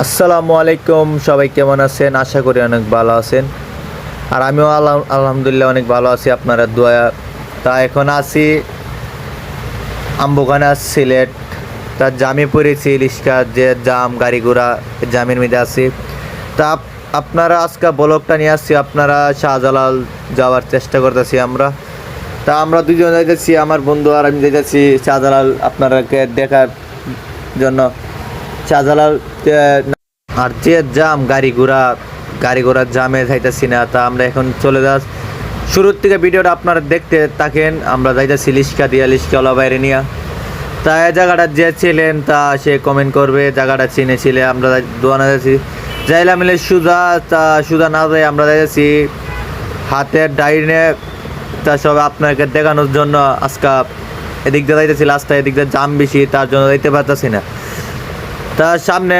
আসসালামু আলাইকুম, সবাই কেমন আছেন? আশা করি অনেক ভালো আছেন। আর আমিও আলহাম- আলহামদুলিল্লাহ অনেক ভালো আছি, আপনারা দোয়া। তা এখন আছি আম্বুখানা সিলেট। তার জামে পড়েছি ইলিশকা যে জাম, গাড়ি ঘোড়া জামের মধ্যে আছি। তা আপনারা আজকে ব্লগটা নিয়ে আসছি, আপনারা শাহজালাল যাওয়ার চেষ্টা করতেছি আমরা। তা আমরা দুজন যাইতেছি, আমার বন্ধু আর আমি যাইতেছি, শাহজালাল আপনারাকে দেখার জন্য। শাহজালাল আর যে জাম গাড়ি ঘোড়া গাড়ি ঘোড়ার জামে যাইতেছি না, তা আমরা এখন চলে যা শুরুর থেকে ভিডিওটা আপনারা দেখতে থাকেন, আমরা যাইতেছি লিস্কা দিয়া লিস্কাওয়ালা বাইরে নিয়ে। তা এই জায়গাটা যে ছিলেন, তা সে কমেন্ট করবে, জায়গাটা চিনেছিলে, আমরা দোয়ানা যাচ্ছি যাইলা মিলে সুজা, তা সুজা না যাই আমরা যাইতেছি হাতের ডাইনে। তা সব আপনাকে দেখানোর জন্য আজকে এদিক দিয়ে যাইতেছি লাস্টটা এদিক দিয়ে জাম বেশি, তার জন্য যাইতে পারতেছি না। তার সামনে